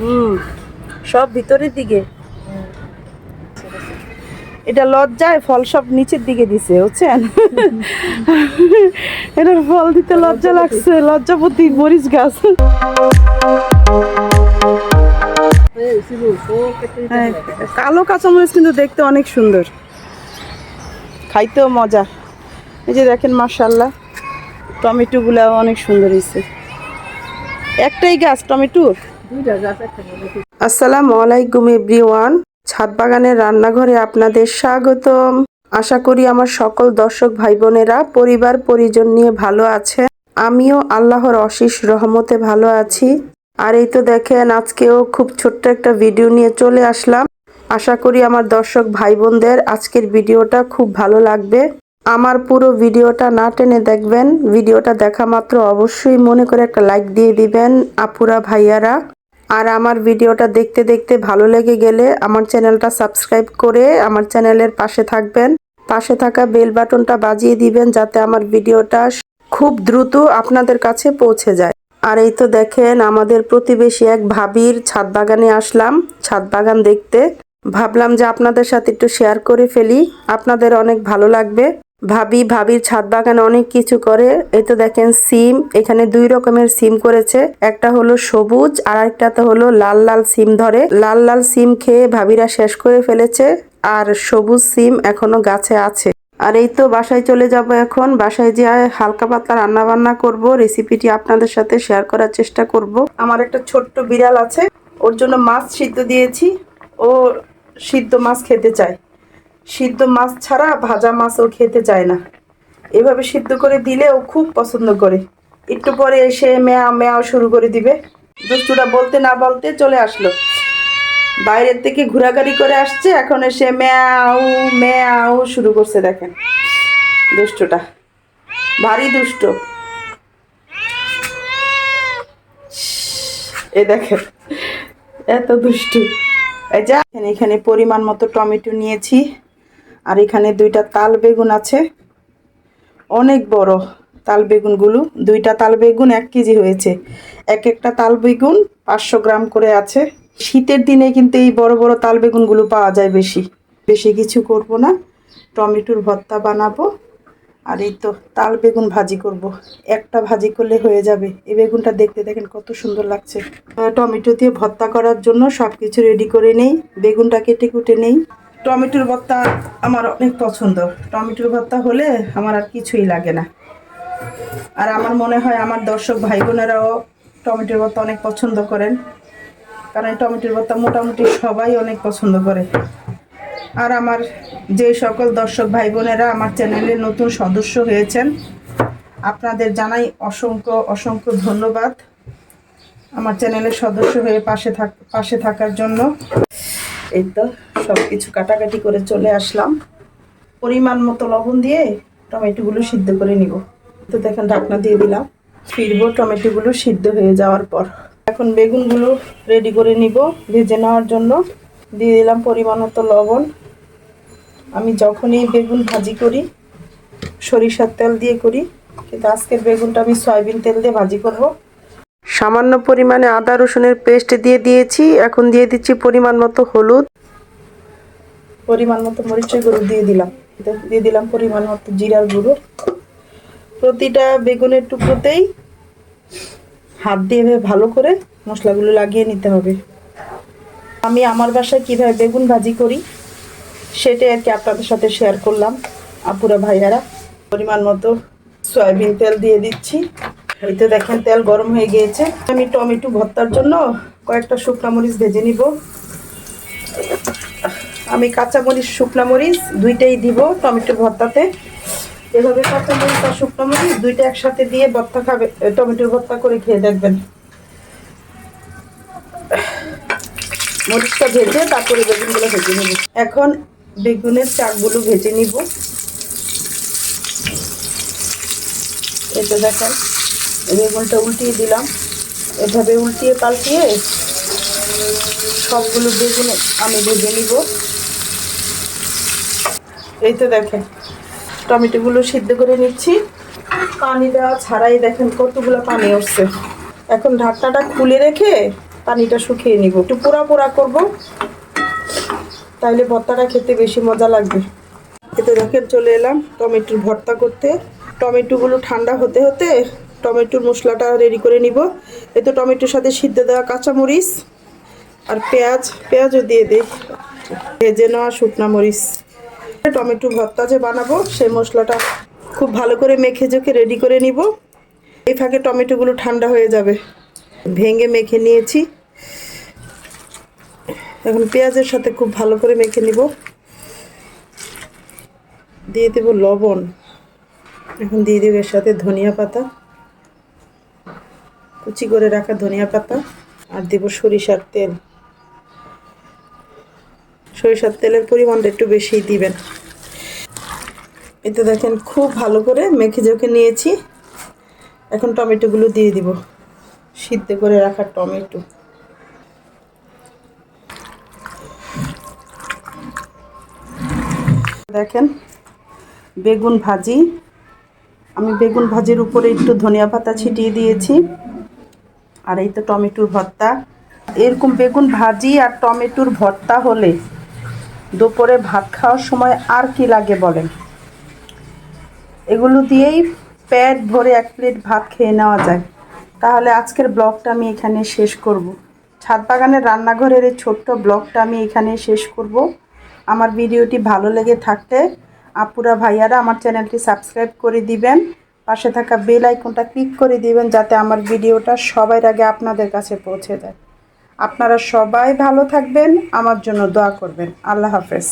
হুম, সব ভিতরের দিকে। এটা লজ্জায় ফল সব নিচের দিকে দিছে, বুঝছেন? এটার ফল দিতে লজ্জা লাগছে, লজ্জাপতি মরিচ গাছ। কালো কাঁচামরিচ কিন্তু দেখতে অনেক সুন্দর। খাইতেও মজা। এই যে দেখেন মার্শাল্লাহ টমেটোগুলো অনেক সুন্দর হয়েছে একটাই গাছ, টমেটোর? আসসালামু আলাইকুম এভরিওয়ান। ছাদ বাগানের রান্নাঘরে আপনাদের স্বাগতম। আশা করি আমার সকল দর্শক ভাই বোনেরা পরিবার, পরিজন নিয়ে ভালো আছে। আমিও আল্লাহর অশেষ রহমতে ভালো আছি। আর এই তো দেখেন, আজকেও খুব ছোট্ট একটা ভিডিও নিয়ে চলে আসলাম। আশা করি আমার দর্শক ভাই বোনদের আজকের ভিডিওটা খুব ভালো লাগবে। আমার পুরো ভিডিওটা না টেনে দেখবেন, ভিডিওটা দেখা মাত্র অবশ্যই মনে করে একটা লাইক দিয়ে দিবেন, আপুরা, ভাইয়ারা। আর আমার ভিডিওটা দেখতে দেখতে ভালো লেগে গেলে আমার চ্যানেলটা সাবস্ক্রাইব করে আমার চ্যানেলের পাশে থাকবেন। পাশে থাকা বেল বাটনটা বাজিয়ে দিবেন যাতে আমার ভিডিওটা খুব দ্রুত আপনাদের কাছে পৌঁছে যায়। আর এই তো দেখেন আমাদের প্রতিবেশী এক ভাবির ছাদ বাগানে আসলাম। ছাদ বাগান দেখতে। ভাবলাম যে আপনাদের সাথে একটু শেয়ার করে ফেলি। আপনাদের অনেক ভালো লাগবে। ভাবি, ভাবির ছাদ বাগানে অনেক কিছু করে। এই তো দেখেন সিম, এখানে দুই রকমের সিম করেছে। একটা হলো সবুজ, আর একটাতে হলো লাল লাল সিম ধরে। লাল লাল সিম খেয়ে ভাবিরা শেষ করে ফেলেছে, আর সবুজ সিম এখনও গাছে আছে। আর এই তো বাসায় চলে যাব এখন। বাসায় যে হালকা পাতলা রান্না বান্না করব রেসিপিটি আপনাদের সাথে শেয়ার করার চেষ্টা করব। আমার একটা ছোট্ট বিড়াল আছে, ওর জন্য মাছ সিদ্ধ দিয়েছি। ও সিদ্ধ মাছ খেতে চায়। সিদ্ধ মাছ ছাড়া ভাজা মাছ ও খেতে চায় না। এভাবে সিদ্ধ করে দিলে ও খুব পছন্দ করে। একটু পরে এসে মেয়া মেয়াও শুরু করে দিবে। দুষ্টুটা বলতে না বলতে চলে আসলো। বাইরের থেকে ঘোরাঘুরি করে আসছে, এখন এসে ম্যাও ম্যাও শুরু করছে দেখেন দুষ্টটা। ভারী দুষ্ট। এ দেখেন, এত দুষ্টু। এই যা, এখানে এখানে পরিমাণ মতো টমেটো নিয়েছি। আর এখানে দুইটা তাল বেগুন আছে। অনেক বড় তাল বেগুনগুলো। দুইটা তাল বেগুন এক কেজি হয়েছে। এক একটা তাল বেগুন পাঁচশো গ্রাম করে আছে। শীতের দিনে কিন্তু এই বড় বড় তাল বেগুনগুলো পাওয়া যায় বেশি। বেশি কিছু করব না। টমেটোর ভর্তা বানাবো। আর এই তো তাল বেগুন ভাজি করব। একটা ভাজি করলে হয়ে যাবে। এই বেগুনটা দেখতে দেখেন কত সুন্দর লাগছে। টমেটো দিয়ে ভর্তা করার জন্য সব কিছু রেডি করে নেই। বেগুনটা কেটে কুটে নেই। টমেটোর ভর্তা আমার অনেক পছন্দ। টমেটোর ভর্তা হলে আমার আর কিছুই লাগে না। আর আমার মনে হয় আমার দর্শক ভাই বোনেরাও টমেটোর ভর্তা অনেক পছন্দ করেন। কারণ টমেটোর ভর্তা মোটামুটি সবাই অনেক পছন্দ করে। আর আমার যে সকল দর্শক ভাই বোনেরা আমার চ্যানেলে নতুন সদস্য হয়েছেন, আপনাদের জানাই অসংখ্য অসংখ্য ধন্যবাদ। আমার চ্যানেলের সদস্য হয়ে পাশে থাক, পাশে থাকার জন্য। এই তো সব কিছু কাটাকাটি করে চলে আসলাম। পরিমাণ মতো লবণ দিয়ে টমেটোগুলো সিদ্ধ করে নিব। তো দেখেন ঢাকনা দিয়ে দিলাম। ফিরবো টমেটোগুলো সিদ্ধ হয়ে যাওয়ার পর। এখন বেগুনগুলো রেডি করে নিব ভেজে নেওয়ার জন্য। দিয়ে দিলাম পরিমাণ মতো লবণ। আমি যখনই বেগুন ভাজি করি, সরিষার তেল দিয়ে করি, কিন্তু আজকের বেগুনটা আমি সয়াবিন তেল দিয়ে ভাজি করব। সামান্য পরিমাণে আদা রসুনের পেস্ট দিয়ে দিয়েছি। এখন দিয়ে দিচ্ছি পরিমাণ মতো হলুদ। পরিমাণ মতো মরিচের গুঁড়ো দিয়ে দিলাম। দিয়ে দিলাম পরিমাণ মতো জিরার গুঁড়ো। প্রতিটা বেগুনের টুকরোতেই হাত দিয়ে ভালো করে মশলাগুলো লাগিয়ে নিতে হবে। আমি আমার বাসায় কীভাবে বেগুন ভাজি করি সেটাই আর কি আপনাদের সাথে শেয়ার করলাম। আপুরা, ভাইয়ারা, পরিমাণ মতো সয়াবিন তেল দিয়ে দিচ্ছি। এই তো দেখেন, তেল গরম হয়ে গিয়েছে। আমি টমেটো ভর্তার জন্য কয়েকটা শুকনা মরিচ ভেজে নিব। আমি কাঁচা মরিচ, শুকনা মরিচ দুইটাই দিব টমেটো ভর্তাতে। এভাবে কাঁচা মরিচ আর শুকনো মরিচ দুইটা একসাথে দিয়ে ভর্তা খাবে টমেটোর ভর্তা করে খেয়ে দেখবেন। মরিচটা ভেজে তারপরে বেগুনগুলো ভেজে নেব। এখন বেগুনের চাকগুলো ভেজে নিব। এটা দেখেন বেগুনটা উল্টিয়ে দিলাম। এভাবে উল্টিয়ে পাল্টিয়ে সবগুলো বেগুন আমি ভেজে নিব। এই তো দেখেন, টমেটোগুলো সিদ্ধ করে নিচ্ছি। পানি দেওয়া ছাড়াই দেখেন কতগুলো পানি উঠছে এখন ঢাকনাটা খুলে রেখে পানিটা শুকিয়ে নিব। একটু পোড়া পোড়া করব, তাইলে ভর্তাটা খেতে বেশি মজা লাগবে। এতে দেখেন চলে এলাম টমেটোর ভর্তা করতে। টমেটোগুলো ঠান্ডা হতে হতে টমেটোর মশলাটা রেডি করে নিব। এতে টমেটোর সাথে সিদ্ধ দেওয়া কাঁচামরিচ আর পেঁয়াজ, পেঁয়াজও দিয়ে দিই। ভেজে নেওয়া শুকনা মরিচ। টমেটো ভর্তা যে বানাবো, সেই মশলাটা খুব ভালো করে মেখে জেখে রেডি করে নিব। এই ফাঁকে টমেটোগুলো ঠান্ডা হয়ে যাবে। ভেঙে মেখে নিয়েছি। এখন পেঁয়াজের সাথে খুব ভালো করে মেখে নিব। দিয়ে দেব লবণ। এখন দিয়ে দেব এর সাথে ধনিয়া পাতা। কুচি করে রাখা ধনিয়া পাতা আর দেব সরিষার তেল। সরিষার তেলের পরিমাণটা একটু বেশিই দিবেন। এতে দেখেন খুব ভালো করে মেখে জেখে নিয়েছি। এখন টমেটোগুলো দিয়ে দিব। সিদ্ধ করে রাখা টমেটো। দেখেন বেগুন ভাজি। আমি বেগুন ভাজির উপরে একটু ধনিয়া পাতা ছিটিয়ে দিয়েছি। আর এই তো টমেটোর ভর্তা। এরকম বেগুন ভাজি আর টমেটোর ভর্তা হলে দুপুরে ভাত খাওয়ার সময় আর কি লাগে বলেন? এগুলো দিয়েই প্যাট ভরে এক প্লেট ভাত খেয়ে নেওয়া যায়। তাহলে আজকের ব্লগটা আমি এখানে শেষ করব। ছাদ বাগানের রান্নাঘরের এই ছোট্ট ব্লগটা আমি এখানে শেষ করব। আমার ভিডিওটি ভালো লেগে থাকলে আপুরা ভাইয়ারা আমার চ্যানেলটি সাবস্ক্রাইব করে দিবেন। পাশে থাকা বেল আইকনটা ক্লিক করে দিবেন যাতে আমার ভিডিওটা সবার আগে আপনাদের কাছে পৌঁছে যায়। আপনারা সবাই ভালো থাকবেন, আমার জন্য দোয়া করবেন। আল্লাহ হাফেজ।